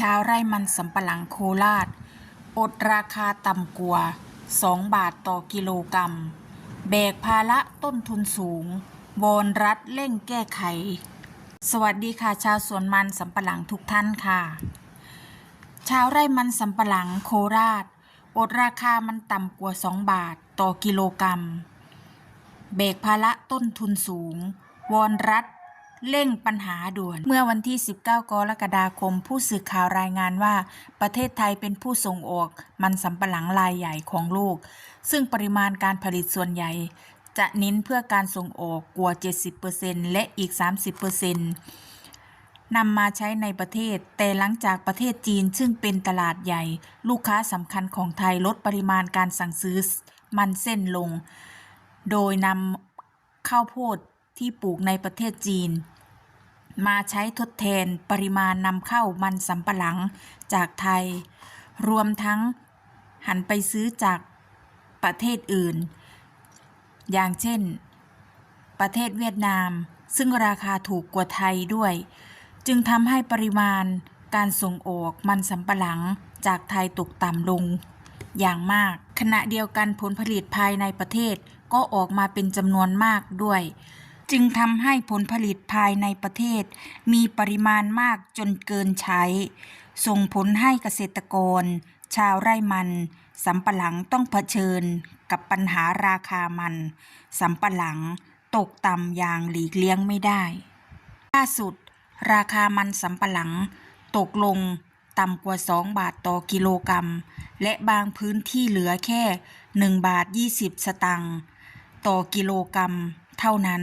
ชาวไร่มันสำปะหลังโคราช อดราคาต่ำกว่า 2 บาทต่อกิโลกรัม แบกภาระต้นทุนสูงวอนรัฐเร่งแก้ไข สวัสดีค่ะ ชาวสวนมันสำปะหลังทุกท่านค่ะ ชาวไร่มันสำปะหลังโคราช อดราคามันต่ำกว่า 2 บาทต่อกิโลกรัมเบกภาระต้นทุนสูง วอนรัฐ เร่งปัญหาด่วน เมื่อวันที่ 19 กรกฎาคม ผู้สื่อข่าวรายงานว่า ประเทศไทยเป็นผู้ส่งออกมันสำปะหลังรายใหญ่ของโลก ซึ่งปริมาณการผลิตส่วนใหญ่ จะเน้นเพื่อการส่งออกกว่า 70%และอีก 30%นำมาใช้ในประเทศ แต่หลังจากประเทศจีนซึ่งเป็นตลาดใหญ่ ลูกค้าสำคัญของไทยลดปริมาณการสั่งซื้อมันเส้นลง โดยนำข้าวโพดที่ปลูกในประเทศจีน มาใช้ทดแทนปริมาณนำเข้ามันสำปะหลังจากไทย รวมทั้งหันไปซื้อจากประเทศอื่น อย่างเช่น ประเทศเวียดนาม ซึ่งราคาถูกกว่าไทยด้วย จึงทำให้ปริมาณการส่งออกมันสำปะหลังจากไทยตกต่ำลง อย่างมาก ขณะเดียวกันผลผลิตภายในประเทศก็ออกมาเป็นจำนวนมากด้วย จึงทำให้ผลผลิตภายในประเทศ มีปริมาณมากจนเกินใช้ ส่งผลให้เกษตรกร ชาวไร่มันสำปะหลังต้องเผชิญกับปัญหาราคามันสำปะหลังตกต่ำอย่างหลีกเลี่ยงไม่ได้ ล่าสุด ราคามันสำปะหลัง ตกลงต่ำกว่า 2 บาทต่อกิโลกรัม และบางพื้นที่เหลือแค่ 1 บาท 20 สตางค์ต่อกิโลกรัม เท่านั้น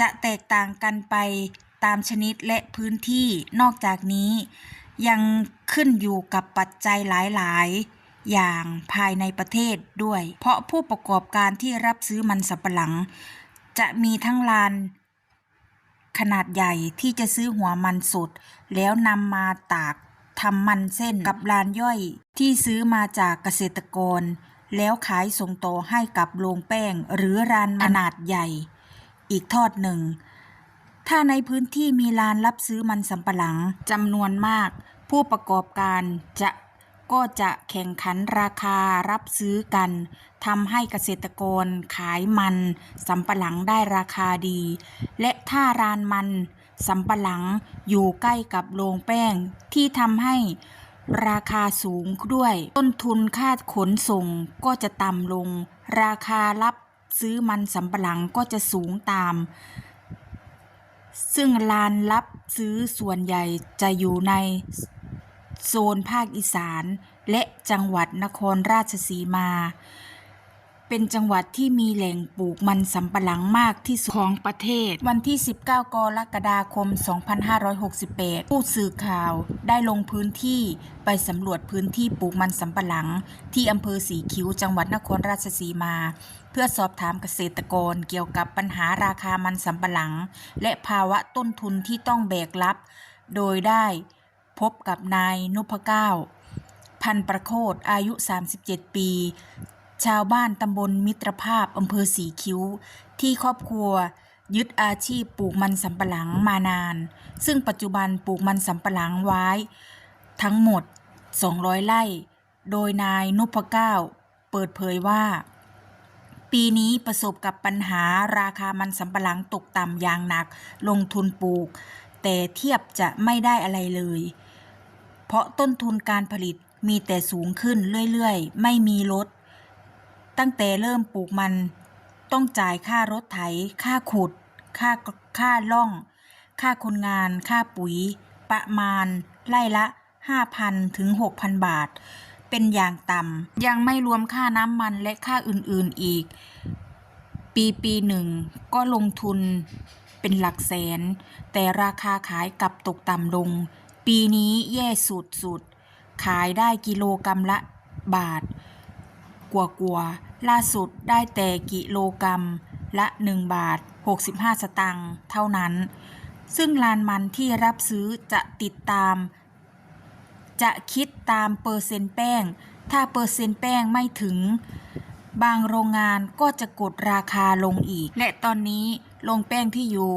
จะแตกต่างกันไปตามชนิดและพื้นที่นอกจากนี้ ยังขึ้นอยู่กับปัจจัยหลายๆ อย่างภายในประเทศด้วย เพราะผู้ประกอบการที่รับซื้อมันสำปะหลัง จะมีทั้งลานขนาดใหญ่ที่จะซื้อหัวมันสดแล้วนำมาตากทำมันเส้นกับร้านย่อยที่ซื้อมาจากเกษตรกร แล้วขายส่งต่อให้กับโรงแป้งหรือร้านขนาดใหญ่ อีกทอดหนึ่ง ถ้าในพื้นที่มีร้านรับซื้อมันสำปะหลังจำนวนมาก ผู้ประกอบการจะก็จะแข่งขันราคารับซื้อกันทำให้เกษตรกรขายมันสำปะหลังได้ราคาดี และถ้ารานมันสำปะหลังอยู่ใกล้กับโรงแป้งที่ทำให้ราคาสูงด้วย ต้นทุนค่าขนส่งก็จะต่ำลง ราคารับ ซื้อมันสำปะหลังก็จะสูงตาม ซึ่งลานรับซื้อส่วนใหญ่จะอยู่ในโซนภาคอีสาน และจังหวัดนครราชสีมา เป็นจังหวัดที่มีแหล่งปลูกมันสำปะหลังมากที่สุดของประเทศ วันที่ 19 กรกฎาคม 2568 ผู้สื่อข่าวได้ลงพื้นที่ไปสำรวจพื้นที่ปลูกมันสำปะหลัง ที่อำเภอสีคิ้วจังหวัดนครราชสีมา เพื่อสอบถามเกษตรกรเกี่ยวกับปัญหาราคามันสำปะหลัง และภาวะต้นทุนที่ต้องแบกรับ โดยได้พบกับนายนพเก้าพันประโคตอายุ 37 ปี ชาวบ้านตำบลมิตรภาพอำเภอสีคิ้ว ที่ครอบครัว ยึดอาชีพปลูกมันสำปะหลังมานาน ซึ่งปัจจุบันปลูกมันสำปะหลังไว้ ทั้งหมด 200 ไร่ โดยนายนพเก้า เปิดเผยว่า ปีนี้ประสบกับปัญหาราคามันสำปะหลังตกต่ำอย่างหนัก ลงทุนปลูก แต่เทียบจะไม่ได้อะไรเลย เพราะต้นทุนการผลิตมีแต่สูงขึ้นเรื่อยๆ ไม่มีลด ตั้งแต่เริ่มปลูกมัน ต้องจ่ายค่ารถไถ ค่าขุด ค่าค่าล่อง ค่าคนงาน ค่าปุ๋ย ประมาณ ไร่ละ 5,000 ถึง 6,000 บาท เป็นอย่างต่ำยังไม่รวมค่าน้ำมันและค่าอื่นๆอีก ปีปีหนึ่งก็ลงทุนเป็นหลักแสน แต่ราคาขายกลับตกต่ำลง ปีนี้แย่สุดๆ ขายได้กิโลกรรัมละบาท กว่ากว่าๆ ล่าสุดได้แต่กิโลกรรัมละ 1 บาท 65 สตางค์เท่านั้น ซึ่งลานมันที่รับซื้อจะติดตาม จะคิดตามเปอร์เซ็นต์แป้ง ถ้าเปอร์เซ็นต์แป้งไม่ถึง บางโรงงานก็จะกดราคาลงอีก และตอนนี้โรงแป้งที่อยู่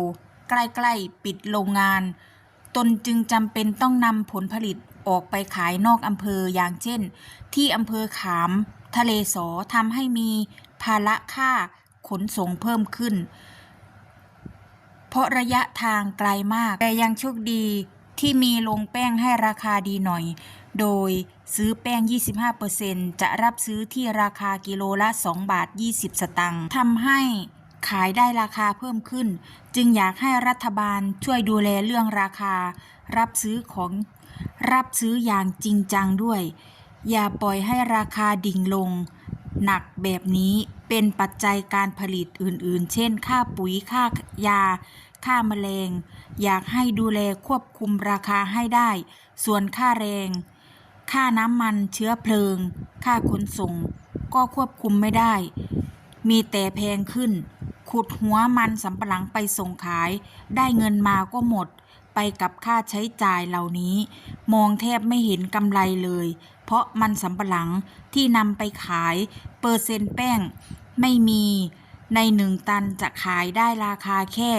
ใกล้ๆ ปิดโรงงาน ตนจึงจำเป็นต้องนำผลผลิตออกไปขายนอกอำเภออย่างเช่น ที่อำเภอขาม ทะเลสอทำให้มีภาระค่าขนส่งเพิ่มขึ้น เพราะระยะทางไกลมาก แต่ยังโชคดีที่มีโรงแป้งให้ราคาดีหน่อย โดยซื้อแป้ง 25%จะรับซื้อที่ราคากิโลละ 2 บาท 20 สตังค์ทำให้ขายได้ราคาเพิ่มขึ้น จึงอยากให้รัฐบาลช่วยดูแลเรื่องราคา รับซื้อของรับซื้ออย่างจริงจังด้วย อย่าปล่อยให้ราคาดิ่งลง หนักแบบนี้เป็นปัจจัยการผลิตอื่นๆ เช่น ค่าปุ๋ย ค่ายา ค่าแมลง อยากให้ดูแลควบคุมราคาให้ได้ ส่วนค่าแรง ค่าน้ำมันเชื้อเพลิง ค่าขนส่ง ก็ควบคุมไม่ได้ มีแต่แพงขึ้น ขุดหัวมันสำปะหลังไปส่งขาย ได้เงินมาก็หมด ไปกับค่าใช้จ่ายเหล่านี้ มองแทบไม่เห็นกำไรเลย เพราะมันสำปะหลังที่นำไปขายเปอร์เซ็นต์แป้งไม่มีในหนึ่งตันจะขายได้ราคาแค่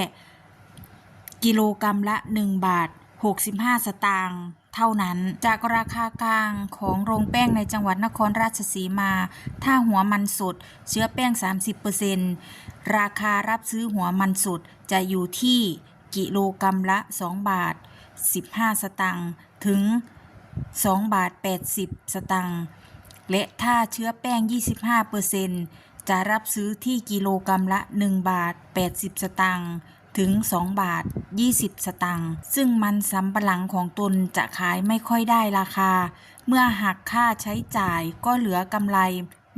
กิโลกรรัมละ 1 บาท 65 สตางค์เท่านั้น จากราคากลางของโรงแป้งในจังหวัดนครราชสีมา ถ้าหัวมันสดเชื้อแป้ง 30%ราคารับซื้อหัวมันสดจะอยู่ที่กิโลกรรัมละ 2 บาท 15 สตางค์ถึง 2 บาท 80 สตางค์และถ้าเชื้อแป้ง 25%จะรับซื้อที่กิโลกรรัมละ 1 บาท 80 สตางค์ถึง 2 บาท 20 สตางค์ซึ่งมันสำปะหลังของตนจะขายไม่ค่อยได้ราคา เมื่อหักค่าใช้จ่ายก็เหลือกำไร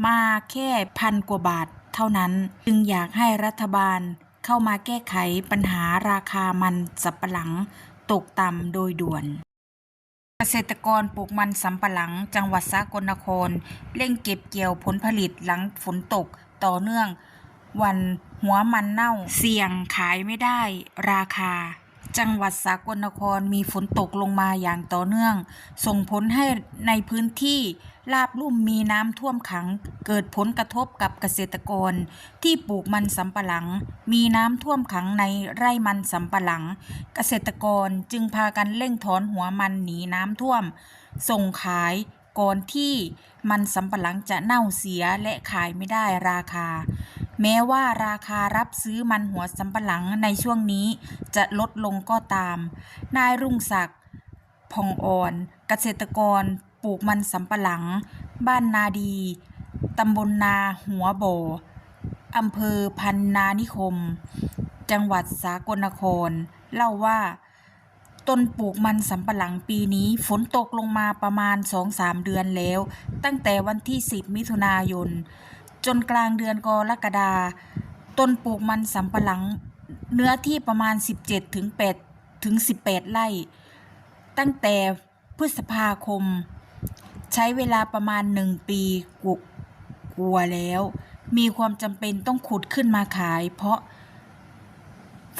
มาแค่พันกว่าบาทเท่านั้น จึงอยากให้รัฐบาลเข้ามาแก้ไขปัญหาราคามันสับปะหลังตกต่ำโดยด่วน เกษตรกรปลูกมันสำปะหลัง จังหวัดสกลนคร เร่งเก็บเกี่ยวผลผลิตหลังฝนตกต่อเนื่อง วันหัวมันเน่าเสี่ยงขายไม่ได้ราคา จังหวัดสกลนครมีฝนตกลงมาอย่างต่อเนื่อง ส่งผลให้ในพื้นที่ลาบลุ่มมีน้ำท่วมขัง เกิดผลกระทบกับเกษตรกร ที่ปลูกมันสำปะหลัง มีน้ำท่วมขังในไร่มันสำปะหลัง เกษตรกรจึงพากันเร่งถอนหัวมันหนีน้ำท่วม ส่งขาย ก่อนที่มันสำปะหลังจะเน่าเสียและขายไม่ได้ราคา แม้ว่าราคารับซื้อมันหัวสำปะหลังในช่วงนี้จะลดลงก็ตาม นายรุ่งศักดิ์ผ่องอ่อนเกษตรกรปลูกมันสำปะหลัง บ้านนาดีตำบลนาหัวโบอำเภอพันนานิคม จังหวัดสากลนคร เล่าว่า ต้นปลูกมันสำปะหลังปีนี้ฝนตกลงมาประมาณ 2-3 เดือนแล้ว ตั้งแต่วันที่ 10 มิถุนายน จนกลางเดือนกรกฎาต้นปลูกมันสำปะหลัง เนื้อที่ประมาณ 17ถึง8ถึง18 ไร่ ตั้งแต่พฤษภาคม ใช้เวลาประมาณ 1 ปีกลัวแล้ว มีความจำเป็นต้องขุดขึ้นมาขาย เพราะ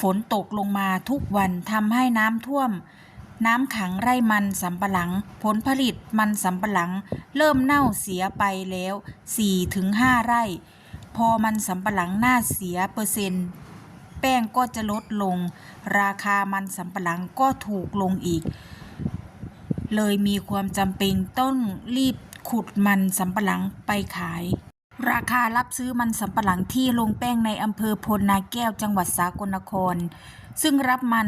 ฝนตกลงมาทุกวันทำให้น้ำท่วม น้ำขังไร่มันสำปะหลัง ผลผลิตมันสำปะหลัง เริ่มเน่าเสียไปแล้ว 4-5 ไร่ พอมันสำปะหลังหน้าเสียเปอร์เซ็นต์แป้งก็จะลดลง ราคามันสำปะหลังก็ถูกลงอีก เลยมีความจำเป็นต้องรีบขุดมันสำปะหลังไปขาย ราคารับซื้อมันสำปะหลังที่โรงแป้งในอำเภอพลนาแก้วจังหวัดสากลนคร ซึ่งรับมัน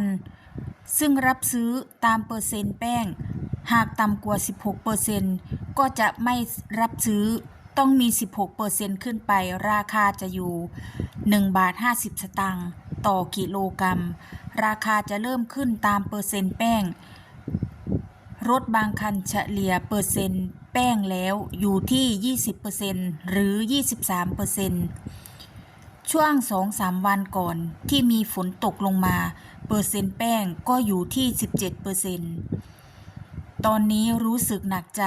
ซึ่งรับซื้อตามเปอร์เซ็นต์แป้ง หากต่ำกว่า 16เปอร์เซ็นต์ก็จะไม่รับซื้อต้องมี 16เปอร์เซ็นต์ขึ้นไป ราคาจะอยู่ 1 บาท 50 สตางค์ต่อกิโลกรัม ราคาจะเริ่มขึ้นตามเปอร์เซ็นต์แป้ง รถบางคันเฉลี่ยเปอร์เซ็นต์ แป้งแล้วอยู่ที่ 20%หรือ 23%ช่วง 2-3 วันก่อนที่มีฝนตกลงมา เปอร์เซ็นต์แป้งก็อยู่ที่ 17%ตอนนี้รู้สึกหนักใจ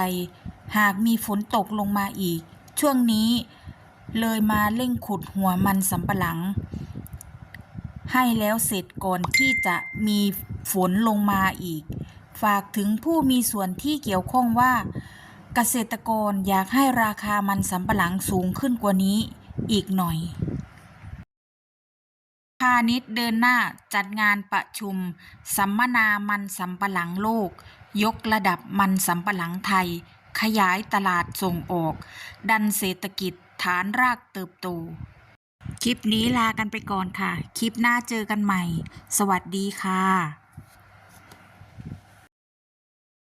หากมีฝนตกลงมาอีก ช่วงนี้เลยมาเร่งขุดหัวมันสำปะหลัง ให้แล้วเสร็จก่อนที่จะมีฝนลงมาอีก ฝากถึงผู้มีส่วนที่เกี่ยวข้องว่า เกษตรกรอยากให้ราคามันสำปะหลังสูงขึ้นกว่านี้อีกหน่อยคาณิชย์เดินหน้าจัดงานประชุม สัมมนามันสำปะหลังโลก ยกระดับมันสำปะหลังไทย ขยายตลาดส่งออก ดันเศรษฐกิจฐานรากเติบโต คลิปนี้ลากันไปก่อนค่ะ คลิปหน้าเจอกันใหม่ สวัสดีค่ะ